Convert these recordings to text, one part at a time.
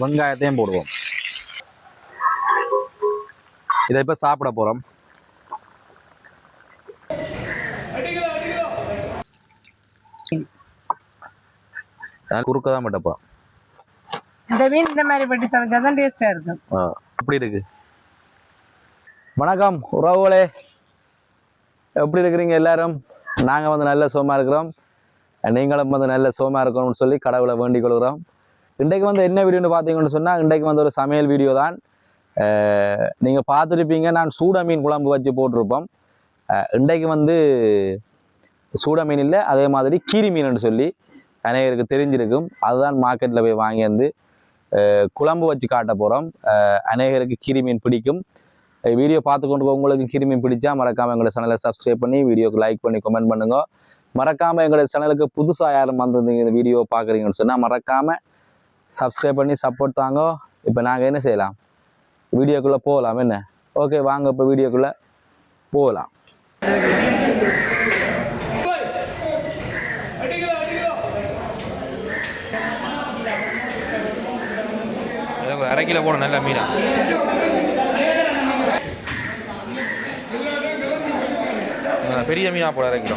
வெங்காயத்தையும் போடுவோம். இதை இப்போ சாப்பிட போகிறோம் குறுக்க தான் மட்டுப்பா இந்த மீன் இந்த மாதிரி பட்டி சமைச்சா தான் டேஸ்டா இருக்கும். ஆ எப்படி இருக்கு. வணக்கம் உறவுகளே. எப்படி இருக்கிறீங்க எல்லாரும்? நாங்கள் வந்து நல்ல சோமா இருக்கிறோம். நீங்களும் வந்து நல்ல சோமா இருக்கணும்னு சொல்லி கடவுளை வேண்டிக் கொள்கிறோம். இன்றைக்கு வந்து என்ன வீடியோன்னு பார்த்தீங்கன்னு சொன்னால் இன்றைக்கு வந்து ஒரு சமையல் வீடியோ தான். நீங்கள் பார்த்துருப்பீங்க நான் சூட மீன் குழம்பு வச்சு போட்டிருப்போம். இன்றைக்கு வந்து சூட மீன் இல்லை அதே மாதிரி கீரி மீன் சொல்லி அநேகருக்கு தெரிஞ்சிருக்கும். அதுதான் மார்க்கெட்டில் போய் வாங்கி வந்து குழம்பு வச்சு காட்ட போகிறோம் அநேகருக்கு கீரி மீன் பிடிக்கும். வீடியோ பார்த்து கொண்டு உங்களுக்கு கீரி மீன் பிடிச்சா மறக்காமல் எங்களோட சேனலை சப்ஸ்கிரைப் பண்ணி வீடியோக்கு லைக் பண்ணி கமெண்ட் பண்ணுங்க. மறக்காமல் எங்களோட சேனலுக்கு புதுசாக யாரும் வந்திருந்தீங்க இந்த வீடியோ பார்க்குறீங்கன்னு சொன்னால் மறக்காமல் சப்ஸ்கிரைப் பண்ணி சப்போர்ட் தாங்க. இப்போ நாங்கள் என்ன செய்யலாம்? வீடியோக்குள்ளே போகலாம் என்ன? ஓகே வாங்க இப்போ வீடியோக்குள்ளே போகலாம். எனக்கு அரை கிலோ போட நல்ல மீனா. பெரிய மீனா போட அரை கிலோ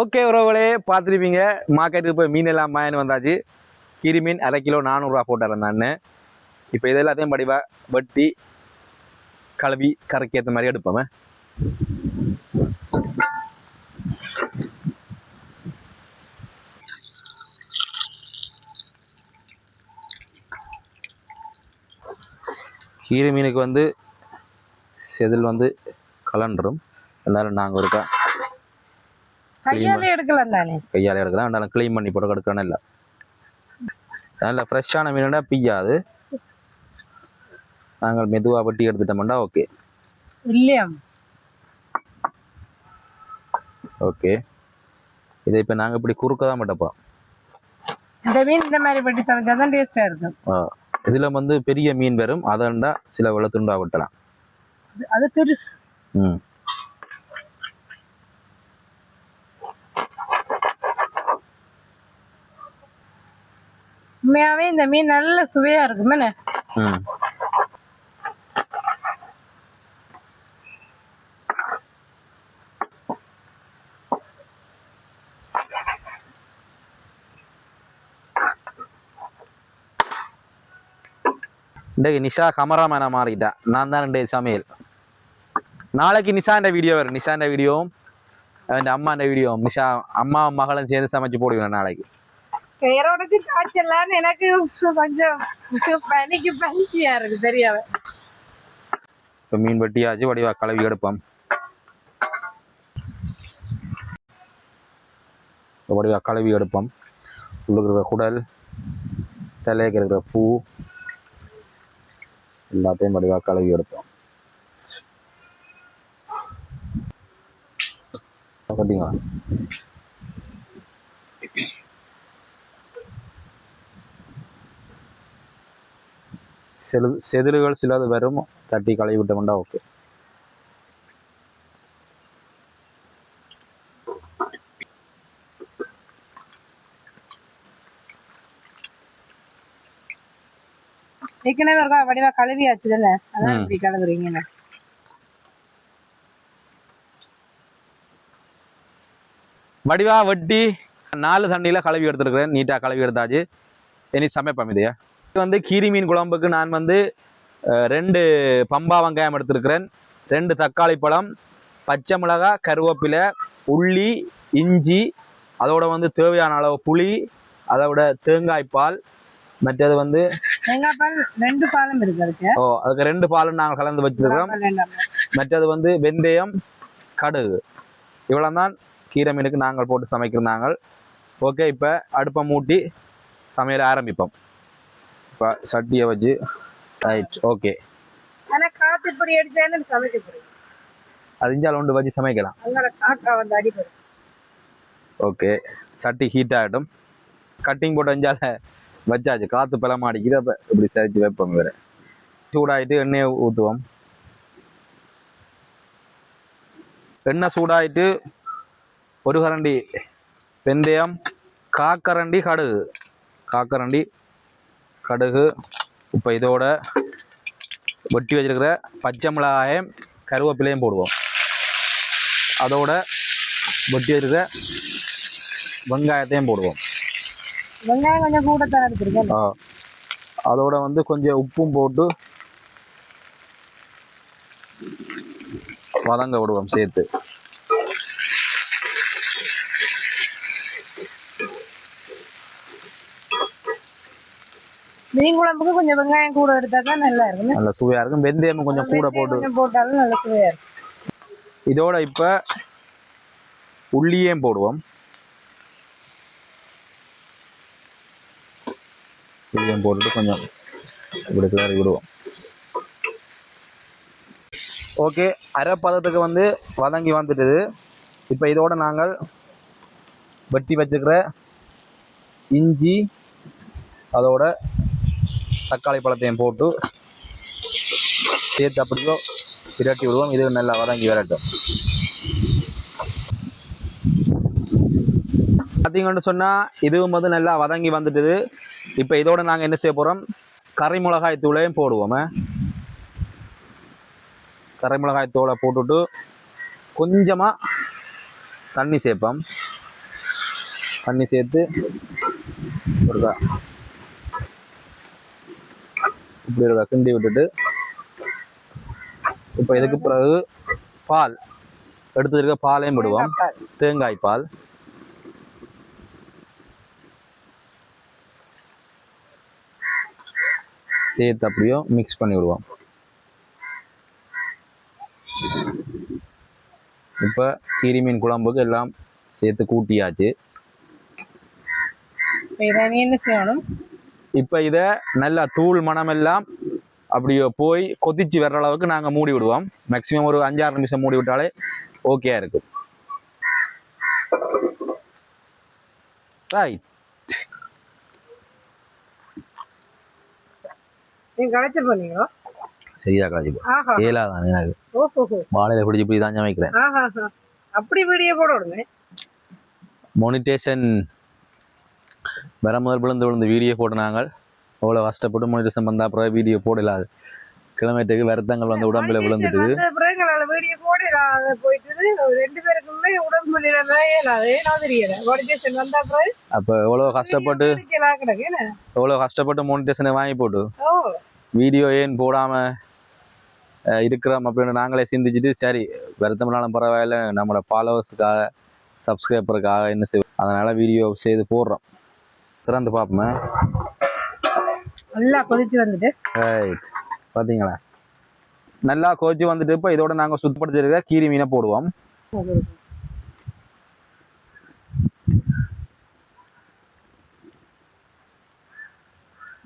ஓகே உறவுகளே பார்த்துருப்பீங்க. மார்க்கெட்டுக்கு போய் மீன் எல்லாம் வாங்கின்னு வந்தாச்சு. கீரி மீன் அரை கிலோ நானூறுரூவா போட்டுறேன் நான் இப்போ இது எல்லாத்தையும் படிவா வெட்டி கழுவி கரைக்கு ஏற்ற மாதிரி எடுப்போமே. கீரை மீனுக்கு வந்து செதில் வந்து கலண்டுரும் எல்லாரும் நாங்கள் இருக்கோம். கையால எடுக்கலாம் தானே? கையால் எடுக்கலாம். ரெண்டாலும் க்ளீன் பண்ணி போட்டு எடுக்கணும் இல்லை. நல்ல ஃப்ரெஷ்ஷான மீனுனா பிய்யாது. நாங்கள் மெதுவாக வெட்டி எடுத்துட்டோம்னா ஓகே இல்லையா? ஓகே இதை இப்போ நாங்கள் இப்படி குறுக்க தான் மாட்டப்போம் இந்த மீன் இந்த மாதிரி பட்டி சமைச்சா தான் டேஸ்டா இருக்கும். இதில் வந்து பெரிய மீன் வரும் அதண்டா சில வெள்ளத்துண்டா வெட்டலாம். அது- அது பெருசு. ம். உண்மையாவே இந்த மீன் நல்ல சுவையா இருக்கும் என்ன? இன்றைக்கு நிஷா கமராமேனா மாறிட்டா. நான் தான் ரெண்டு சமையல். நாளைக்கு நிஷாண்ட வீடியோ வரும். நிஷாண்ட வீடியோவும் அவன் அம்மாண்ட வீடியோவும் நிஷா அம்மா மகளும் சேர்ந்து சமைச்சு போடுவேன் நாளைக்கு. வேறோடக்கு காய்ச்சலான்னு எனக்கு கொஞ்சம் பனிக்கு பனிச்சியா இருக்கு தெரியாம. இப்போ மீன் வெட்டியாச்சு வடிவா கலவி எடுப்போம். வடிவா கலவி எடுப்போம். உள்ளுக்கு குடல் தலைக்கு இருக்கிற பூ எல்லாத்தையும் வடிவா கலவி எடுப்போம். கட்டிங்களா செலு செதில்கள் சிலது வரும் தட்டி கழுவி விட்டோம்னா ஓகே. ஏற்கனவே இருக்கா? வடிவா கழுவியாச்சு தானே? அதான். இப்படி கழுவுறீங்க வடிவா வெட்டி நாலு தண்ணியில் கழுவி எடுத்துருக்கிறேன். நீட்டாக கழுவி எடுத்தாச்சு. இனி சமைப்போம் இதையா? இது வந்து கீரி மீன் குழம்புக்கு நான் வந்து ரெண்டு பம்பா வெங்காயம் எடுத்திருக்கிறேன். ரெண்டு தக்காளி பழம் பச்சை மிளகாய் கருவேப்பிலை உள்ளி இஞ்சி அதோட வந்து தேவையான அளவு புளி அதோட தேங்காய் பால் மற்றது வந்து தேங்காய் பால் ரெண்டு பாலும் இருக்கு ஓ அதுக்கு ரெண்டு பாலும் நாங்கள் கலந்து வச்சிருக்கிறோம். மற்றது வந்து வெந்தயம் கடுகு. இவ்வளோ தான் கீரை மீனுக்கு நாங்கள் போட்டு சமைக்கிறாங்க ஓகே இப்போ அடுப்பை மூட்டி சமையல் ஆரம்பிப்போம். இப்போ சட்டியை வச்சு. ரைட் ஓகே ஆனா காத்து இப்படி அடிச்சாலும் சமைக்க போறீங்க? அது இஞ்சால் ஒன்று வச்சு சமைக்கலாம். அதனால வந்து ஓகே சட்டி ஹீட் ஆகட்டும். கட்டிங் போட்டு இஞ்சால வச்சாச்சு. காற்று பலமா அடிக்குது அப்போ இப்படி சரிச்சு வைப்போம் வேற. சூடாயிட்டு எண்ணெயை ஊற்றுவோம் எண்ணெய் சூடாயிட்டு ஒரு கரண்டி வெந்தயம் காக்கரண்டி கடுகு. காக்கரண்டி கடுகு இப்போ இதோட வெட்டி வச்சிருக்கிற பச்சை மிளகாயம் கருவேப்பிலையும் போடுவோம். அதோட வெட்டி வச்சிருக்கிற வெங்காயத்தையும் போடுவோம். வெங்காயம் கொஞ்சம் கூட தான் எடுத்துருக்கேன். ஆ. அதோட வந்து கொஞ்சம் உப்பும் போட்டு வதங்க விடுவோம் சேர்த்து. மீன் குழம்புக்கு கொஞ்சம் வெங்காயம் கூட எடுத்தா தான் நல்லா இருக்கும். நல்ல சுவையா இருக்கும். வெந்தயம் கொஞ்சம் கூட போட்டு. போட்டாலும் நல்ல சுவையா இருக்கும். இதோட இப்ப உள்ளியும் போடுவோம். உள்ளியும் போட்டுட்டு கொஞ்சம் இப்படி கிளறி விடுவோம். ஓகே அரை பதத்துக்கு வந்து வதங்கி வந்துட்டுது. இப்போ இதோட நாங்கள் வெட்டி வச்சுக்கிற இஞ்சி அதோட தக்காளி பழத்தையும் போட்டு சேர்த்து அப்படியோ விரட்டி விடுவோம். இது நல்லா வதங்கி விரட்டும். பார்த்தீங்கன்னு சொன்னால் இதுவும் வந்து நல்லா வதங்கி வந்துட்டுது. இப்போ இதோட நாங்கள் என்ன செய்ய போகிறோம் கரை மிளகாய் தூளையும் போடுவோமே. கரை மிளகாய் தூளை போட்டுட்டு கொஞ்சமாக தண்ணி சேர்ப்போம். தண்ணி சேர்த்து ஒருக்கா இப்படி இருக்கா கிண்டி விட்டுட்டு இப்போ இதுக்கு பிறகு பால் எடுத்து இருக்க பாலையும் விடுவோம். தேங்காய் பால். சேர்த்து அப்படியோ மிக்ஸ் பண்ணி விடுவோம். இப்போ கீரி மீன் குழம்புக்கு எல்லாம் சேர்த்து கூட்டியாச்சு. என்ன செய்யணும்? இப்போ இதை நல்லா தூள் மணமெல்லாம் அப்படியே போய் கொதிச்சு வர்ற அளவுக்கு நாங்கள் மூடி விடுவோம். மேக்ஸிமம் ஒரு அஞ்சாறு நிமிஷம் மூடி விட்டாலே ஓகே இருக்கும் ரைட் சரியா கலாச்சி எனக்கு. வாழையில பிடிச்சி இப்படி தான் சமைக்கிறேன். அப்படி வீடியோ போட விடுங்க. மோனிட்டேஷன் வர முதல் விழுந்து விழுந்து வீடியோ போட்டுனாங்க அவ்வளோ கஷ்டப்பட்டு மோனிட்டேஷன் வந்தா அப்புறம் வீடியோ போடலாது கிலோமீட்டருக்கு வருத்தங்கள் வந்து உடம்புல விழுந்துட்டு வீடியோ போடலாம் போயிட்டு ரெண்டு பேருக்குமே உடம்பு அப்போ எவ்வளோ கஷ்டப்பட்டு கிடைக்கலாம் கிடக்கு என்ன? எவ்வளோ கஷ்டப்பட்டு மோனிட்டேஷனை வாங்கி போட்டு. வீடியோ ஏன் போடாமல் இருக்கிறோம் அப்படின்னு நாங்களே சிந்திச்சுட்டு சரி வருத்தம்னாலும் பரவாயில்ல. நம்மளோட ஃபாலோவர்ஸுக்காக சப்ஸ்கிரைபருக்காக என்ன செய்வோம்? அதனால் வீடியோ செய்து போடுறோம். திறந்து பார்ப்போமே. நல்லா கொதிச்சு வந்துட்டு. ரைட் பார்த்தீங்களா நல்லா கோச்சி வந்துட்டு இப்போ இதோட நாங்கள் சுத்தப்படுத்திருக்க கீரி மீனை போடுவோம்.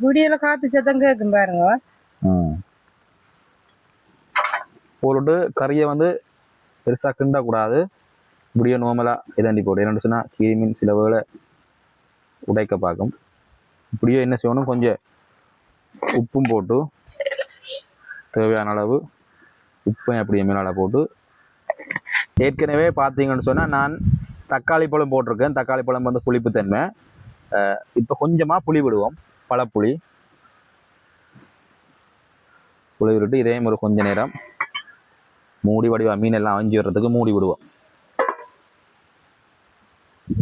வீடியோல காத்து சத்தம் கேட்கும் பாருங்க. போட்டுட்டு கறியை வந்து பெருசாக கிண்டக்கூடாது. இப்படியே நார்மலாக இதாண்டி போடு. என்னென்னு சொன்னால் கீரி மீன் சில வேளை உடைக்க பார்க்கும் இப்படியே என்ன செய்யணும்? கொஞ்சம் உப்பும் போட்டு தேவையான அளவு உப்பையும் அப்படியே மேலால போட்டு ஏற்கனவே பார்த்தீங்கன்னு சொன்னால் நான் தக்காளி பழம் போட்டிருக்கேன். தக்காளி பழம் வந்து புளிப்புத்தன்மை இப்போ கொஞ்சமாக புளி விடுவோம். பழப்புளி. புளி விட்டு இதே ஒரு கொஞ்ச நேரம் மூடி வடிவா மீன் எல்லாம் அஞ்சு வர்றதுக்கு மூடி விடுவோம்.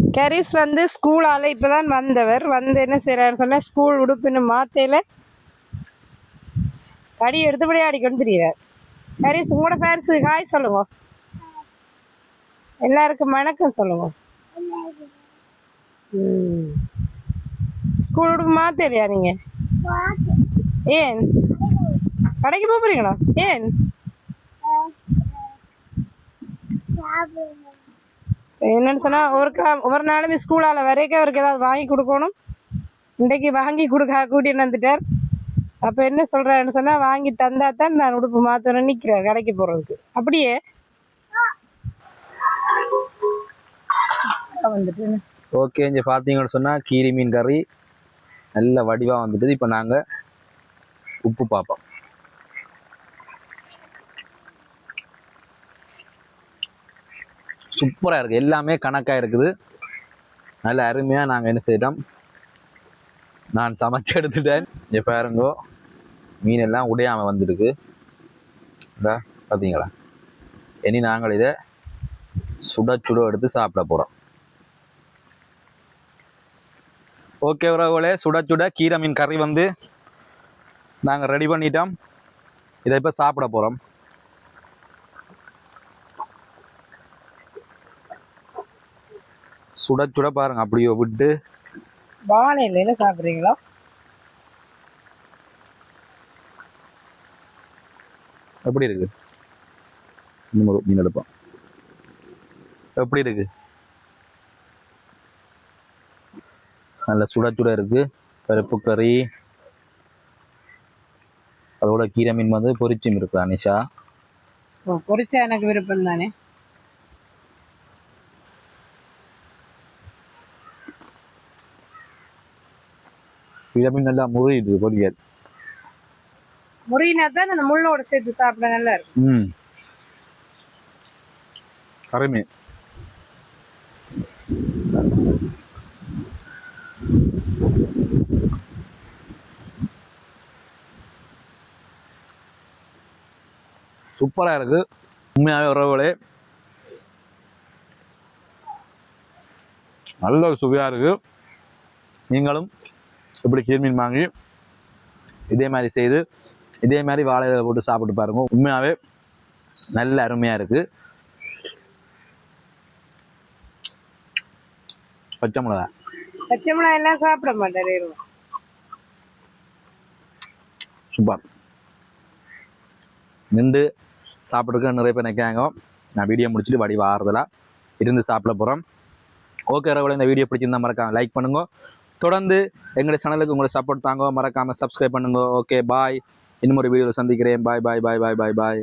கரிஸ் வந்து ஸ்கூலால இப்பதான் வந்தவர். வந்து என்ன செய்யறாரு சொன்னா ஸ்கூல் உடுப்புன்னு மாத்தையில அடி எடுத்தபடி ஆடிக்கொண்டு தெரியுறார். கரிஸ் உங்களோட ஃபேன்ஸு ஹாய் சொல்லுங்க. எல்லாருக்கும் வணக்கம் சொல்லுங்க. ம். ஸ்கூல் உடுப்பு மாத்தையிலையா நீங்க? ஏன்? கடைக்கு போக போறீங்களா? ஏன்? என்னன்னு சொன்னா ஒரு கா ஒரு நாளுமே ஸ்கூலால வரைக்கும் அவருக்கு ஏதாவது வாங்கி கொடுக்கணும். இன்றைக்கு வாங்கி கொடுக்க கூட்டிட்டு வந்துட்டார். அப்ப என்ன சொல்றாருன்னு சொன்னா வாங்கி தந்தா தான் நான் உடுப்பு மாத்தணும்னு நிக்கிறேன் கடைக்கு போறதுக்கு. அப்படியே வந்துட்டு. ஓகே இங்கே பார்த்தீங்கன்னு சொன்னால் கீரி மீன் கறி நல்ல வடிவாக வந்துட்டு இப்போ நாங்கள் உப்பு பார்ப்போம். சூப்பராக இருக்குது எல்லாமே கணக்காக இருக்குது. நல்ல அருமையாக நாங்கள் என்ன செய்தோம்? நான் சமைச்சு எடுத்துட்டேன். இங்கே பாருங்கோ. மீன் எல்லாம் உடையாமல் வந்திருக்கு. இதா பார்த்தீங்களா இனி நாங்கள் இதை சுட சுட எடுத்து சாப்பிட போகிறோம் ஓகே உறவுகளே சுட சுட கீரை மீன் கறி வந்து நாங்கள் ரெடி பண்ணிட்டோம். இதை இப்போ சாப்பிட போகிறோம் சுட சுட பாருங்க அப்படியே விட்டு. என்ன சாப்பிட்றீங்களோ? எப்படி இருக்கு? இன்னும் ஒரு மீன் எடுப்போம். எப்படி இருக்கு? நல்ல சுட சுட இருக்கு. பருப்பு கறி. அதோட கீரை மீன் வந்து பொரிச்சும் இருக்கு அனிஷா. பொரிச்சா எனக்கு விருப்பம் தானே? கீரை மீன் நல்லா முறியுது பொரியல் முறியினா தான் அந்த முள்ளோட சேர்த்து சாப்பிட நல்லா இருக்கும். ம். மீன் சூப்பராக இருக்கு. உண்மையாகவே உறவுகளே. நல்ல சுவையாக இருக்கு. நீங்களும் இப்படி கீழ்மீன் வாங்கி இதே மாதிரி செய்து இதே மாதிரி வாழை இலையில போட்டு சாப்பிட்டு பாருங்க. உண்மையாகவே நல்ல அருமையாக இருக்கு. பச்சை மிளகா பச்சை மிளகாய் எல்லாம் சாப்பிட மாட்டேன் சூப்பர். நின்று சாப்பிட்றதுக்கு நிறைய பேர் நிற்காங்க நான் வீடியோ முடிச்சுட்டு வடி வாரதில் இருந்து சாப்பிட போகிறோம் ஓகே ரவலை இந்த வீடியோ பிடிச்சிருந்தா மறக்காம லைக் பண்ணுங்க. தொடர்ந்து எங்களுடைய சேனலுக்கு உங்களை சப்போர்ட் தாங்க. மறக்காம சப்ஸ்கிரைப் பண்ணுங்க. ஓகே பாய் இன்னும் ஒரு வீடியோவில் சந்திக்கிறேன். பாய் பாய் பாய் பாய் பாய் பாய்